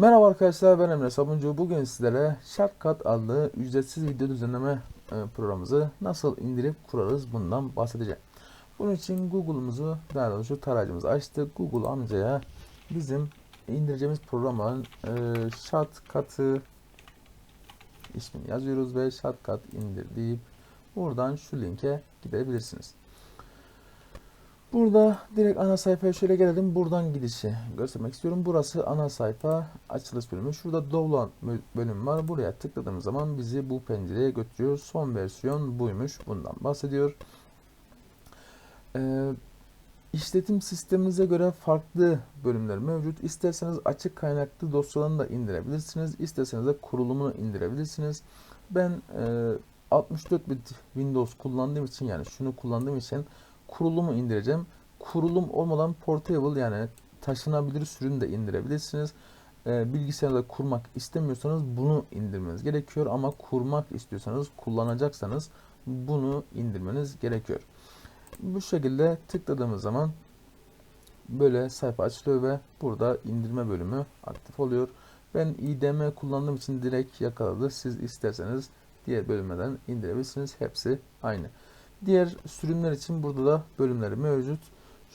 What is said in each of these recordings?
Merhaba arkadaşlar ben Emre Sabuncu. Bugün sizlere Shortcut adlı ücretsiz video düzenleme e, programımızı nasıl indirip kurarız bundan bahsedeceğim. Bunun için Google'umuzu daha doğrusu tarayıcımızı açtık. Google amcaya bizim indireceğimiz programın e, Shortcut'ı ismini yazıyoruz ve Shortcut indir deyip buradan şu linke gidebilirsiniz. Burada direkt ana sayfaya şöyle gelelim. Buradan gidişi göstermek istiyorum. Burası ana sayfa açılış bölümü. Şurada download bölüm var. Buraya tıkladığımız zaman bizi bu pencereye götürüyor. Son versiyon buymuş. Bundan bahsediyor. Ee, işletim sisteminize göre farklı bölümler mevcut. İsterseniz açık kaynaklı dosyalarını da indirebilirsiniz. İsterseniz de kurulumunu indirebilirsiniz. Ben e, 64 bit Windows kullandığım için yani şunu kullandığım için kurulumu indireceğim. Kurulum olmadan portable yani taşınabilir sürüm de indirebilirsiniz. E, bilgisayarda kurmak istemiyorsanız bunu indirmeniz gerekiyor ama kurmak istiyorsanız kullanacaksanız bunu indirmeniz gerekiyor. Bu şekilde tıkladığımız zaman böyle sayfa açılıyor ve burada indirme bölümü aktif oluyor. Ben IDM kullandığım için direkt yakaladı. Siz isterseniz diğer bölümlerden indirebilirsiniz. Hepsi aynı. Diğer sürümler için burada da bölümleri mevcut.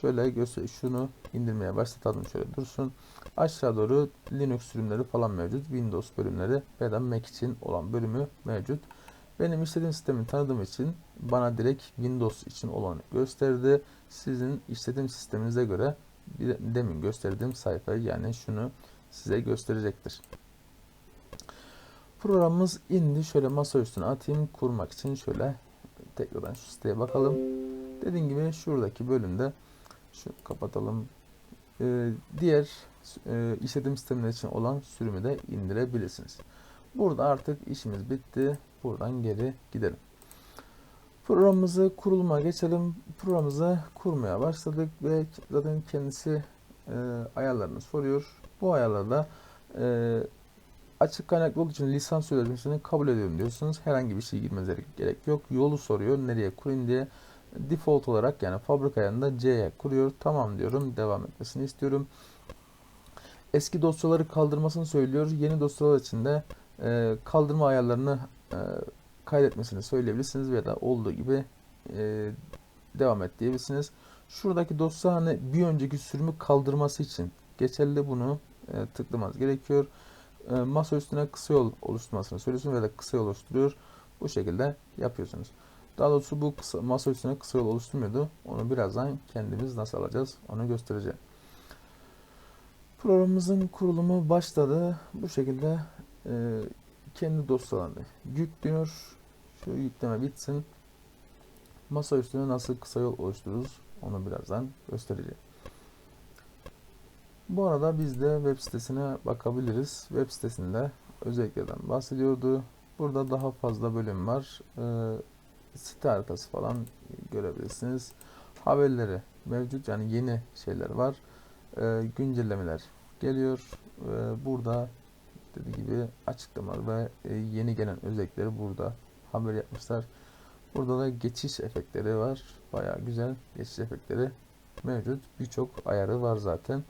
Şöyle göster şunu indirmeye başlatalım şöyle dursun. Aşağı doğru Linux sürümleri falan mevcut. Windows bölümleri ya da Mac için olan bölümü mevcut. Benim işletim sistemini tanıdığım için bana direkt Windows için olanı gösterdi. Sizin işletim sisteminize göre demin gösterdiğim sayfayı yani şunu size gösterecektir. Programımız indi. Şöyle masa üstüne atayım. Kurmak için şöyle tekrardan şu siteye bakalım. Dediğim gibi şuradaki bölümde şu kapatalım. Ee, diğer e, işletim sistemleri için olan sürümü de indirebilirsiniz. Burada artık işimiz bitti. Buradan geri gidelim. Programımızı kuruluma geçelim. Programımızı kurmaya başladık ve zaten kendisi e, ayarlarını soruyor. Bu ayarlarda e, açık kaynaklı olduğu için lisans sözleşmesini kabul ediyorum diyorsunuz. Herhangi bir şey girmenize gerek yok. Yolu soruyor nereye kurayım diye. Default olarak yani fabrika ayarında C'ye kuruyor. Tamam diyorum. Devam etmesini istiyorum. Eski dosyaları kaldırmasını söylüyor. Yeni dosyalar için de e, kaldırma ayarlarını e, kaydetmesini söyleyebilirsiniz veya da olduğu gibi e, devam et diyebilirsiniz. Şuradaki dosya hani bir önceki sürümü kaldırması için geçerli bunu e, tıklamanız gerekiyor. E, masa üstüne kısa yol oluşturmasını söylüyorsunuz veya da kısa yol oluşturuyor. Bu şekilde yapıyorsunuz. Daha doğrusu bu kısa, masa üstüne kısa yol oluşturmuyordu. Onu birazdan kendimiz nasıl alacağız onu göstereceğim. Programımızın kurulumu başladı. Bu şekilde e, kendi dosyalarını yüklüyor. Şu yükleme bitsin. Masa üstüne nasıl kısa yol oluştururuz onu birazdan göstereceğim. Bu arada biz de web sitesine bakabiliriz. Web sitesinde özelliklerden bahsediyordu. Burada daha fazla bölüm var. Ee, site haritası falan görebilirsiniz. Haberleri mevcut yani yeni şeyler var. Ee, güncellemeler geliyor. Ee, burada dediği gibi açıklamalar ve e, yeni gelen özellikleri burada haber yapmışlar. Burada da geçiş efektleri var. Baya güzel geçiş efektleri mevcut. Birçok ayarı var zaten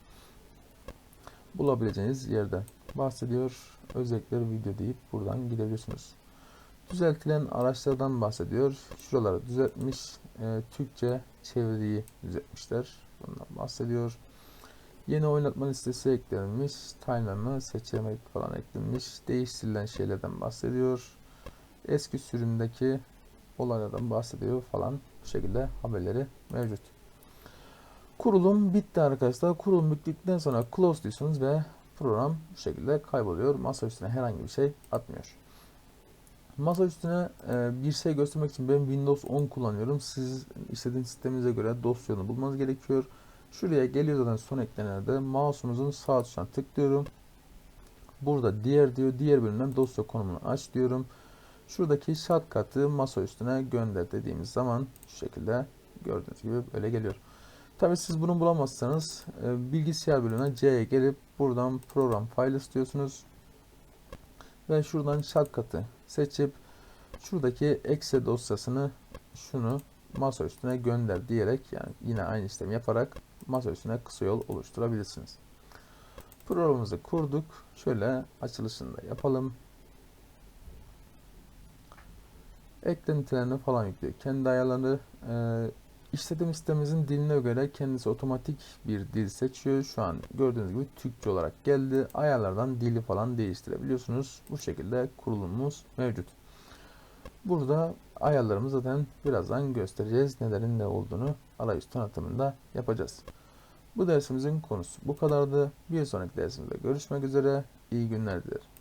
bulabileceğiniz yerden bahsediyor. Özellikleri video deyip buradan gidebilirsiniz. Düzeltilen araçlardan bahsediyor. Şuraları düzeltmiş. E, Türkçe çeviriyi düzeltmişler. Bundan bahsediyor. Yeni oynatma listesi eklenmiş. Time'ı seçenek falan eklenmiş. Değiştirilen şeylerden bahsediyor. Eski sürümdeki olaylardan bahsediyor falan. Bu şekilde haberleri mevcut. Kurulum bitti arkadaşlar. Kurulum bittikten sonra close diyorsunuz ve program bu şekilde kayboluyor. Masa üstüne herhangi bir şey atmıyor. Masa üstüne e, bir şey göstermek için ben Windows 10 kullanıyorum. Siz istediğiniz sisteminize göre dosyanı bulmanız gerekiyor. Şuraya geliyor zaten son eklenende mouse'umuzun sağ tuşuna tıklıyorum. Burada diğer diyor. Diğer bölümden dosya konumunu aç diyorum. Şuradaki shortcut'ı masa üstüne gönder dediğimiz zaman şu şekilde gördüğünüz gibi böyle geliyor. Tabi siz bunu bulamazsanız e, bilgisayar bölümüne C'ye gelip buradan program file istiyorsunuz. Ve şuradan shortcut'ı seçip şuradaki exe dosyasını şunu masa üstüne gönder diyerek yani yine aynı işlemi yaparak masa üstüne kısa yol oluşturabilirsiniz. Programımızı kurduk. Şöyle açılışını da yapalım. Eklentilerini falan yüklüyor. Kendi ayarları e, işletim sistemimizin diline göre kendisi otomatik bir dil seçiyor. Şu an gördüğünüz gibi Türkçe olarak geldi. Ayarlardan dili falan değiştirebiliyorsunuz. Bu şekilde kurulumumuz mevcut. Burada ayarlarımızı zaten birazdan göstereceğiz. Nelerin ne olduğunu arayüz tanıtımında yapacağız. Bu dersimizin konusu bu kadardı. Bir sonraki dersimizde görüşmek üzere. İyi günler dilerim.